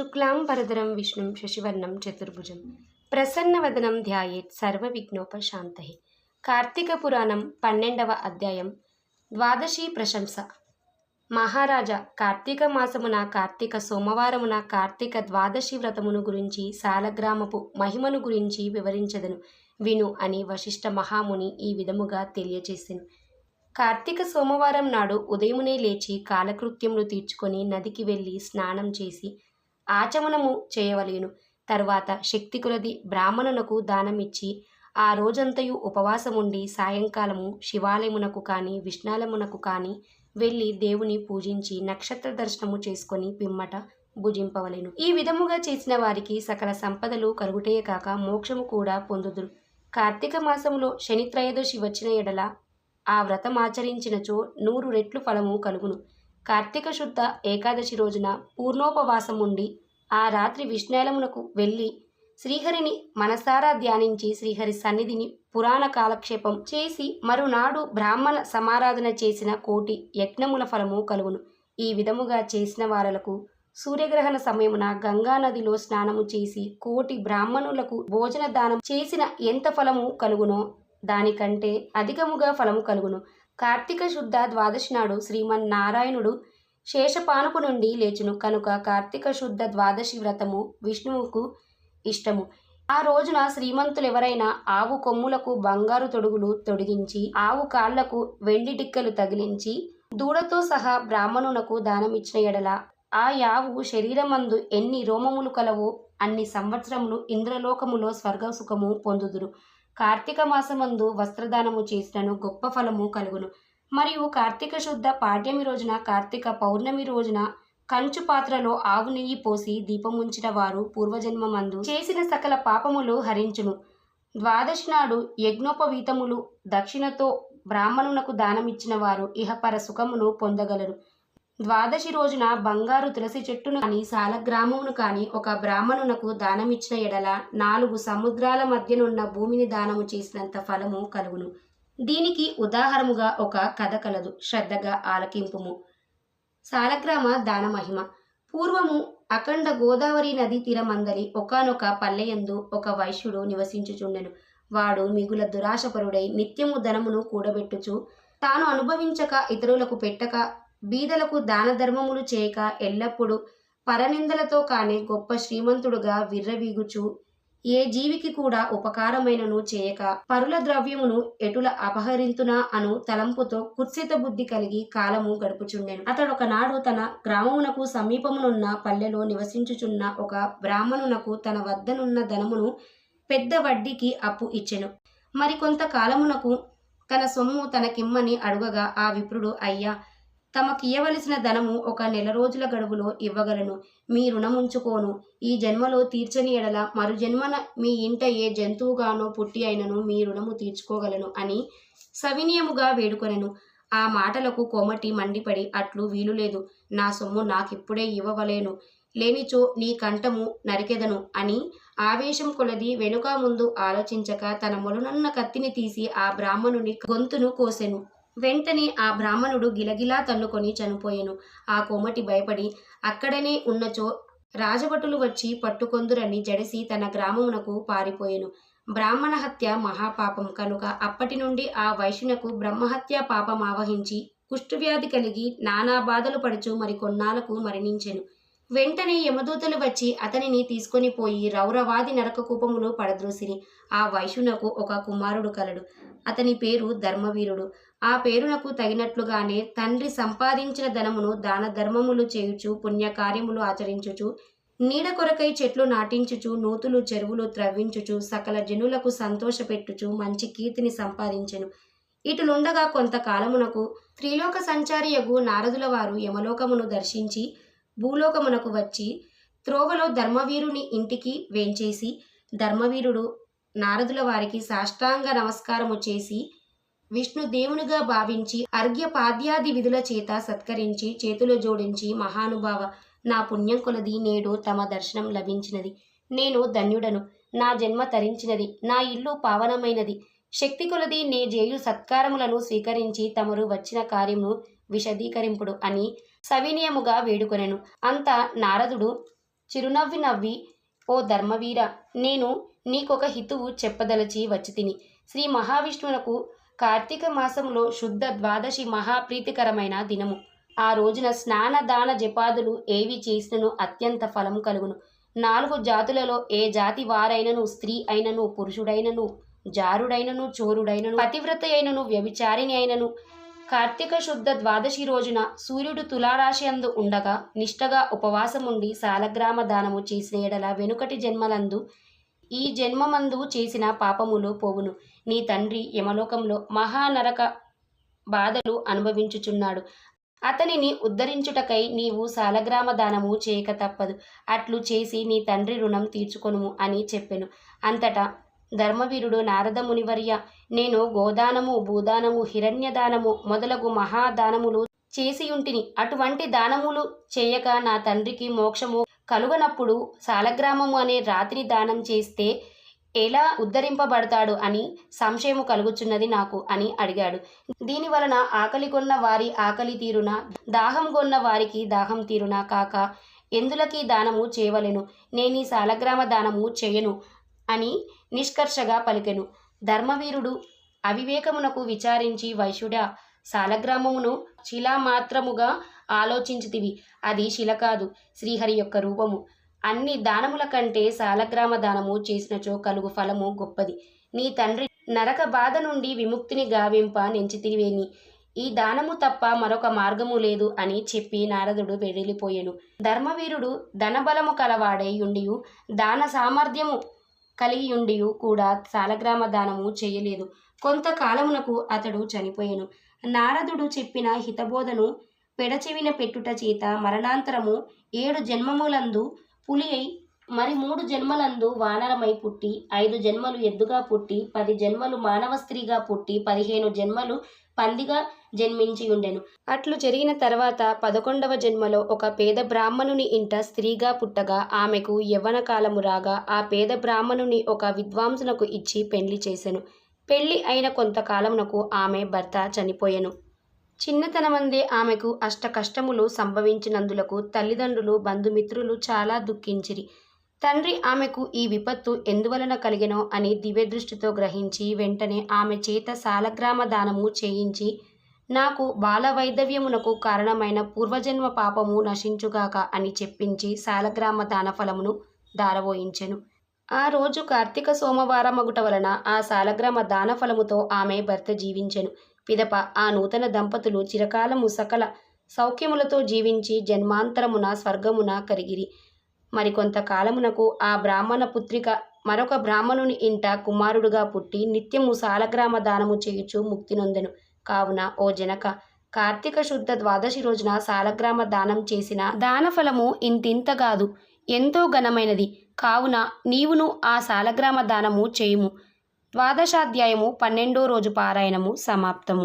శుక్లాం వరదరం విష్ణుం శశివర్ణం చతుర్భుజం. ప్రసన్నవదనం ధ్యాయేత్ సర్వవిఘ్నోపశాంతై కార్తీక పురాణం పన్నెండవ అధ్యాయం. ద్వాదశి ప్రశంస. మహారాజా కార్తీక మాసమున కార్తీక సోమవారమున కార్తీక ద్వాదశి వ్రతమును గురించి సాలగ్రామపు మహిమను గురించి వివరించదను. విను అని వశిష్ఠ మహాముని ఈ విధముగా తెలియచేసెను. కార్తీక సోమవారం నాడు ఉదయమునే లేచి కాలకృత్యములు తీర్చుకొని నదికి వెళ్ళి స్నానం చేసి ఆచమనము చేయవలేను. తరువాత శక్తి కొలది బ్రాహ్మణులకు దానమిచ్చి ఆ రోజంతయు ఉపవాసముండి సాయంకాలము శివాలయమునకు కానీ విష్ణాలయమునకు కానీ వెళ్ళి దేవుని పూజించి నక్షత్ర దర్శనము చేసుకొని పిమ్మట భుజింపవలేను. ఈ విధముగా చేసిన వారికి సకల సంపదలు కలుగుటే కాక మోక్షము కూడా పొందుదురు. కార్తీక మాసములో శనిత్రయోదశి వచ్చిన ఎడల ఆ వ్రతం ఆచరించినచో నూరు రెట్లు ఫలము కలుగును. కార్తీక శుద్ధ ఏకాదశి రోజున పూర్ణోపవాసం ఉండి ఆ రాత్రి విష్ణాలమునకు వెళ్ళి శ్రీహరిని మనసారా ధ్యానించి శ్రీహరి సన్నిధిని పురాణ కాలక్షేపం చేసి మరునాడు బ్రాహ్మణ సమారాధన చేసిన కోటి యజ్ఞముల ఫలము కలుగును. ఈ విధముగా చేసిన వారలకు సూర్యగ్రహణ సమయమున గంగా నదిలో స్నానము చేసి కోటి బ్రాహ్మణులకు భోజన దానం చేసిన ఎంత ఫలము కలుగునో దానికంటే అధికముగా ఫలము కలుగును. కార్తీక శుద్ధ ద్వాదశి నాడు శ్రీమన్నారాయణుడు శేషపానుపు నుండి లేచును. కనుక కార్తీక శుద్ధ ద్వాదశి వ్రతము విష్ణువుకు ఇష్టము. ఆ రోజున శ్రీమంతులెవరైనా ఆవు కొమ్ములకు బంగారు తొడుగులు తొడిగించి ఆవు కాళ్ళకు వెండి టిక్కలు తగిలించి దూడతో సహా బ్రాహ్మణునకు దానమిచ్చిన ఎడల ఆ యావు శరీరమందు ఎన్ని రోమములు కలవో అన్ని సంవత్సరములు ఇంద్రలోకములో స్వర్గ సుఖము పొందుదురు. కార్తీక మాసమందు వస్త్రదానము చేసినను గొప్ప ఫలము కలుగును. మరియు కార్తీక శుద్ధ పాడ్యమి రోజున కార్తీక పౌర్ణమి రోజున కంచు పాత్రలో ఆవు నెయ్యి పోసి దీపముంచిన వారు పూర్వజన్మమందు చేసిన సకల పాపములు హరించును. ద్వాదశి నాడు యజ్ఞోపవీతములు దక్షిణతో బ్రాహ్మణునకు దానమిచ్చిన వారు ఇహపర సుఖమును పొందగలరు. ద్వాదశి రోజున బంగారు తులసి చెట్టును కానీ సాలగ్రామమును కానీ ఒక బ్రాహ్మణునకు దానమిచ్చిన ఎడల నాలుగు సముద్రాల మధ్యనున్న భూమిని దానము చేసినంత ఫలము కలుగును. దీనికి ఉదాహరముగా ఒక కథ కలదు. శ్రద్ధగా ఆలకింపుము. సాలగ్రామ దాన మహిమ. పూర్వము అఖండ గోదావరి నది తీరమందలి ఒకనొక పల్లెయందు ఒక వైశ్యుడు నివసించుచుండెను. వాడు మిగుల దురాశపరుడై నిత్యము ధనమును కూడబెట్టుచు తాను అనుభవించక ఇతరులకు పెట్టక బీదలకు దాన ధర్మములు చేయక ఎల్లప్పుడూ పరనిందలతో కానీ గొప్ప శ్రీమంతుడుగా విర్రవీగుచు. ఏ జీవికి కూడా ఉపకారమైనను చేయక పరుల ద్రవ్యమును ఎటుల అపహరింతునా అను తలంపుతో కుత్సిత బుద్ధి కలిగి కాలము గడుపుచుండెను. అతడు ఒకనాడు తన గ్రామమునకు సమీపమునున్న పల్లెలో నివసించుచున్న ఒక బ్రాహ్మణునకు తన వద్దనున్న ధనమును పెద్ద వడ్డీకి అప్పు ఇచ్చెను. మరికొంత కాలమునకు తన సొమ్ము తనకిమ్మని అడుగగా ఆ విప్రుడు అయ్యా తమకియ్యవలసిన ధనము ఒక నెల రోజుల గడువులో ఇవ్వగలను. మీ రుణముంచుకోను. ఈ జన్మలో తీర్చని ఎడల మరు జన్మన మీ ఇంట ఏ జంతువుగానో పుట్టి అయినను మీ రుణము తీర్చుకోగలను అని సవినీయముగా వేడుకొనెను. ఆ మాటలకు కోమటి మండిపడి అట్లు వీలులేదు. నా సొమ్ము నాకిప్పుడే ఇవ్వవలేను. లేనిచో నీ కంఠము నరికెదను అని ఆవేశం కొలది వెనుక ముందు ఆలోచించక తన మొలనున్న కత్తిని తీసి ఆ బ్రాహ్మణుని గొంతును కోసెను. వెంటనే ఆ బ్రాహ్మణుడు గిలగిలా తన్నుకొని చనిపోయెను. ఆ కోమటి భయపడి అక్కడనే ఉన్నచో రాజభటులు వచ్చి పట్టుకొందురని జడిసి తన గ్రామమునకు పారిపోయెను. బ్రాహ్మణ హత్య మహాపాపం కనుక అప్పటి నుండి ఆ వైశ్యునకు బ్రహ్మహత్య పాపం ఆవహించి కుష్ఠవ్యాధి కలిగి నానా బాధలు పడుచు మరి కొన్నాళ్ళకు మరణించెను. వెంటనే యమదూతలు వచ్చి అతనిని తీసుకొని పోయి రౌరవాది నరక కూపములు పడద్రోసిరి. ఆ వైశ్యునకు ఒక కుమారుడు కలడు. అతని పేరు ధర్మవీరుడు. ఆ పేరునకు తగినట్లుగానే తండ్రి సంపాదించిన ధనమును దాన ధర్మములు చేయుచు పుణ్యకార్యములు ఆచరించుచు నీడ కొరకై చెట్లు నాటించుచు నూతులు చెరువులు త్రవ్వించుచు సకల జనులకు సంతోషపెట్టుచు మంచి కీర్తిని సంపాదించెను. ఇటులుండగా కొంతకాలమునకు త్రిలోక సంచారియగు నారదుల వారు యమలోకమును దర్శించి భూలోకమునకు వచ్చి త్రోవలో ధర్మవీరుని ఇంటికి వేంచేసి ధర్మవీరుడు నారదుల వారికి సాష్టాంగ నమస్కారము చేసి విష్ణు దేవునిగా భావించి అర్ఘ్య పాద్యాది విధుల చేత సత్కరించి చేతులు జోడించి మహానుభావ నా పుణ్యం కొలది నేడు తమ దర్శనం లభించినది. నేను ధన్యుడను. నా జన్మ తరించినది. నా ఇల్లు పావనమైనది. శక్తి కొలది నే జేయు సత్కారములను స్వీకరించి తమరు వచ్చిన కార్యము విశదీకరింపుడు అని సవినయముగా వేడుకొనెను. అంత నారదుడు చిరునవ్వి నవ్వి ఓ ధర్మవీర నేను నీకొక హితువు చెప్పదలచి వచ్చి తిని. శ్రీ మహావిష్ణువునకు కార్తీక మాసంలో శుద్ధ ద్వాదశి మహాప్రీతికరమైన దినము. ఆ రోజున స్నాన దాన జపాదులు ఏవి చేసినను అత్యంత ఫలం కలుగును. నాలుగు జాతులలో ఏ జాతి వారైనను స్త్రీ అయినను పురుషుడైనను జారుడైనను చోరుడైనను పతివ్రత అయినను వ్యభిచారిణి అయినను. కార్తీక శుద్ధ ద్వాదశి రోజున సూర్యుడు తులారాశి అందు ఉండగా నిష్టగా ఉపవాసముండి సాలగ్రామ దానము చేసిన ఎడల వెనుకటి జన్మలందు ఈ జన్మమందు చేసిన పాపములు పోవును. నీ తండ్రి యమలోకంలో మహానరక బాధలు అనుభవించుచున్నాడు. అతనిని ఉద్ధరించుటకై నీవు సాలగ్రామ దానము చేయక తప్పదు. అట్లు చేసి నీ తండ్రి రుణం తీర్చుకొనుము అని చెప్పెను. అంతటా ధర్మవీరుడు నారద మునివర్య నేను గోదానము భూదానము హిరణ్యదానము మొదలగు మహాదానములు చేసియుంటిని. అటువంటి దానములు చేయక నా తండ్రికి మోక్షము కలుగనప్పుడు సాలగ్రామము అనే రాత్రి దానం చేస్తే ఎలా ఉద్ధరింపబడతాడు అని సంశయము కలుగుచున్నది నాకు అని అడిగాడు. దీని వలన ఆకలి కొన్న వారి ఆకలి తీరున? దాహం కొన్న వారికి దాహం తీరున కాక? ఎందులకి దానము చేయవలెను? నేనీ సాలగ్రామ దానము చేయను అని నిష్కర్షగా పలికెను. ధర్మవీరుడు అవివేకమునకు విచారించి వైశ్యుడా సాలగ్రామమును శిలామాత్రముగా ఆలోచించితివి. అది శిల కాదు శ్రీహరి యొక్క రూపము. అన్ని దానముల కంటే సాలగ్రామ దానము చేసినచో కలుగు ఫలము గొప్పది. నీ తండ్రి నరక బాధ నుండి విముక్తిని గావింప నెంచితివేని ఈ దానము తప్ప మరొక మార్గము లేదు అని చెప్పి నారదుడు వెడిలిపోయెను. ధర్మవీరుడు ధనబలము కలవాడై ఉండియు దాన సామర్థ్యము కలిగియుండియు కూడా సాలగ్రామ దానము చేయలేదు. కొంతకాలమునకు అతడు చనిపోయాను. నారదుడు చెప్పిన హితబోధను పెడచెవిన పెట్టుట చేత మరణాంతరము ఏడు జన్మములందు పులి అయి మరి మూడు జన్మలందు వానరమై పుట్టి ఐదు జన్మలు ఎద్దుగా పుట్టి పది జన్మలు మానవ స్త్రీగా పుట్టి పదిహేను జన్మలు పందిగా జన్మించి ఉండెను. అట్లు జరిగిన తర్వాత పదకొండవ జన్మలో ఒక పేద బ్రాహ్మణుని ఇంట స్త్రీగా పుట్టగా ఆమెకు యవ్వన కాలము రాగా ఆ పేద బ్రాహ్మణుని ఒక విద్వాంసునకు ఇచ్చి పెళ్ళి చేసెను. పెళ్ళి అయిన కొంతకాలమునకు ఆమె భర్త చనిపోయెను. చిన్నతనమందే ఆమెకు అష్ట కష్టములు సంభవించినందులకు తల్లిదండ్రులు బంధుమిత్రులు చాలా దుఃఖించిరి. తండ్రి ఆమెకు ఈ విపత్తు ఎందువలన కలిగెనో అని దివ్యదృష్టితో గ్రహించి వెంటనే ఆమె చేత సాలగ్రామ దానము చేయించి నాకు బాల వైదవ్యమునకు కారణమైన పూర్వజన్మ పాపము నశించుగాక అని చెప్పించి సాలగ్రామ దాన ఫలమును దారవోయించెను ఆ రోజు కార్తీక సోమవారమగుట వలన ఆ సాలగ్రామ దాన ఫలముతో ఆమె భర్త జీవించెను. పిదప ఆ నూతన దంపతులు చిరకాలము సకల సౌఖ్యములతో జీవించి జన్మాంతరమున స్వర్గమున కరిగిరి. మరికొంతకాలమునకు ఆ బ్రాహ్మణ పుత్రిక మరొక బ్రాహ్మణుని ఇంట కుమారుడుగా పుట్టి నిత్యము సాలగ్రామ దానము చేయుచు ముక్తి నొందెను. కావున ఓ జనక కార్తీక శుద్ధ ద్వాదశి రోజున సాలగ్రామ దానం చేసిన దానఫలము ఇంతింత కాదు ఎంతో ఘనమైనది. కావున నీవును ఆ సాలగ్రామ దానము చేయుము. ద్వాదశాధ్యాయము పన్నెండో రోజు పారాయణము సమాప్తము.